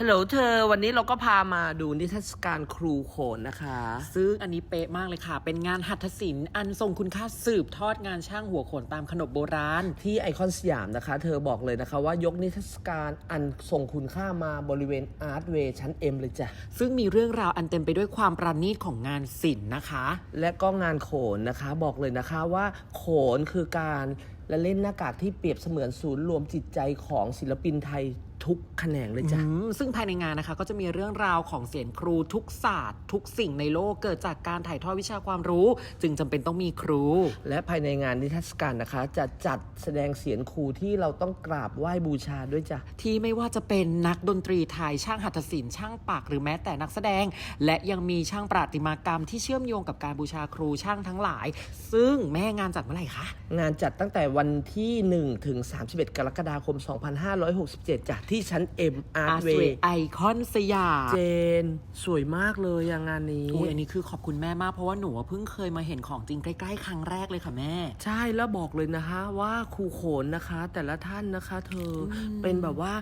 ฮัลโหลเธอวันนี้เราก็พามาดูนิทรรศการครูโขนนะคะ ซึ่งอันนี้เป๊ะมากเลยค่ะ เป็นงานหัตถศิลป์อันทรงคุณค่าสืบทอดงานช่างหัวโขนตามขนบโบราณ ที่ไอคอนสยามนะคะ เธอบอกเลยนะคะว่ายกนิทรรศการอันทรงคุณค่ามาบริเวณอาร์ตเวย์ชั้นเอ็มเลยจ้ะ ซึ่งมีเรื่องราวอันเต็มไปด้วยความประณีตของงานศิลป์นะคะ และก็งานโขนนะคะบอกเลยนะคะว่าโขนคือการละเล่นหน้ากากที่เปรียบเสมือนศูนย์รวมจิตใจของศิลปินไทย ทุกแขนงเลยจ้ะ อืมซึ่งภายในงานนะคะ ก็จะมีเรื่องราวของเสียนครูทุกศาสตร์ ทุกสิ่งในโลกเกิดจากการถ่ายทอดวิชาความรู้ จึงจำเป็นต้องมีครู และภายในงานนิทรรศการนะคะ จะจัดแสดงเสียงครูที่เราต้องกราบไหว้บูชาด้วยจ้ะ ที่ไม่ว่าจะเป็นนักดนตรีไทยช่างหัตถศิลป์ช่างปากหรือแม้แต่นักแสดง และยังมีช่างประติมากรรมที่เชื่อมโยงกับการบูชาครูช่างทั้งหลาย ซึ่งแม่งานจัดเมื่อไหร่คะ งานจัดตั้งแต่วันที่ 1 ถึง 31 กรกฎาคม 2567จ้ะที่ชั้น M Art Art Way Way ไอคอนสยามเจน สวยมากเลยอะงานนี้อุ้ยอันนี้คือขอบคุณแม่มากเพราะว่าหนูอะเพิ่งเคยมาเห็นของจริงใกล้ๆ ครั้งแรกเลยค่ะแม่ ใช่แล้วบอกเลยนะคะ ว่าครูโขนนะคะ แต่ละท่านนะคะ เธออเป็นแบบว่า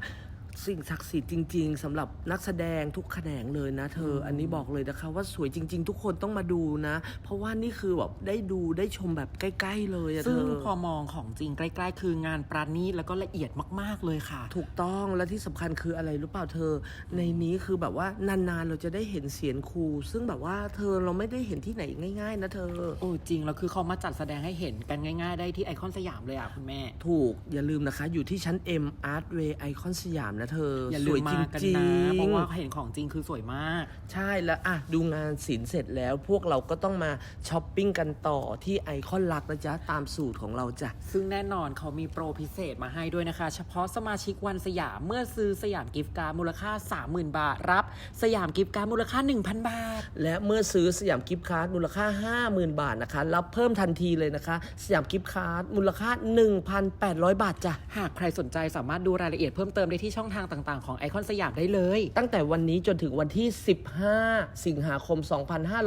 สิ่งศักดิ์สิทธิ์จริง ๆสำหรับนักแสดงทุกแขนงเลยนะ เธอออันนี้บอกเลยนะคะ ว่าสวยจริง ๆ ทุกคนต้องมาดูนะ เพราะว่านี่คือแบบได้ดูได้ชมแบบใกล้ ๆ เลยอะเธซึ่งอพอมองของจริงใกล้ ๆ คืองานประณีตแล้วก็ละเอียดมาก ๆเลยค่ะ ถูกต้องและที่สำคัญคืออะไรรู้เปล่าเธอ ในนี้คือแบบว่านานๆเราจะได้เห็นเสียงครู ซึ่งแบบว่าเธอเราไม่ได้เห็นที่ไหนง่าย ๆ นะเธอโอ้จริงแล้วคือเขามาจัดแสดงให้เห็นกันง่าย ๆ ได้ที่ไอคอนสยามเลยอะคุณแม่ ถูกอย่าลืมนะคะ อยู่ที่ชั้น M Art Way ไอคอนสยามนะเธออย่าสลืวยมจมากันริงนะเพราะว่าๆเห็นของจริงคือสวยมาก ใช่แล้วอะดูงานศิลป์เสร็จแล้วพวกเราก็ต้องมาช้อปปิ้งกันต่อที่ไอคอนลักนะจ๊ะ ตามสูตรของเราจ้ะ ซึ่งแน่นอนเขามีโปรพิเศษมาให้ด้วยนะคะ เฉพาะสมาชิกวันสยามเมื่อซื้อสยามกิฟต์การ์ดมูลค่า 30,000 บาท รับสยามกิฟต์การ์ดมูลค่า 1,000 บาท และเมื่อซื้อสยามกิฟต์การ์ดมูลค่า 50,000 บาทนะคะรับเพิ่มทันทีเลยนะคะ สยามกิฟต์การ์ดมูลค่า 1,800 บาทจ้ะหากใครสนใจสามารถดูรายละเอียดเพิ่มเติมได้ที่ช่องทางต่างๆ ของไอคอนสยามได้เลย ตั้งแต่วันนี้จนถึงวันที่ 15 สิงหาคม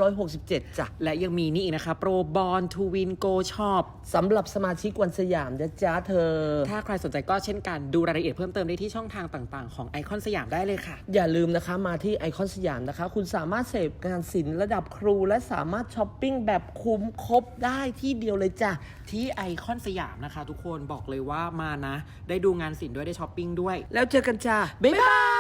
2567 จ้ะ และยังมีนี่อีกนะคะ โปรบอลทูวินโกช็อปสำหรับสมาชิกวันสยามนะจ๊ะเธอ ถ้าใครสนใจก็เช่นกันดูรายละเอียดเพิ่มเติมได้ที่ช่องทางต่างๆ ของไอคอนสยามได้เลยค่ะ อย่าลืมนะคะมาที่ไอคอนสยามนะคะ คุณสามารถเสพงานศิลป์ระดับครู และสามารถช้อปปิ้งแบบคุ้มครบได้ที่เดียวเลยจ้ะที่ไอคอนสยามนะคะ ทุกคนบอกเลยว่ามานะ ได้ดูงานศิลป์ด้วยได้ช้อปปิ้งด้วย แล้วเจอกันจ้าบ๊ายบาย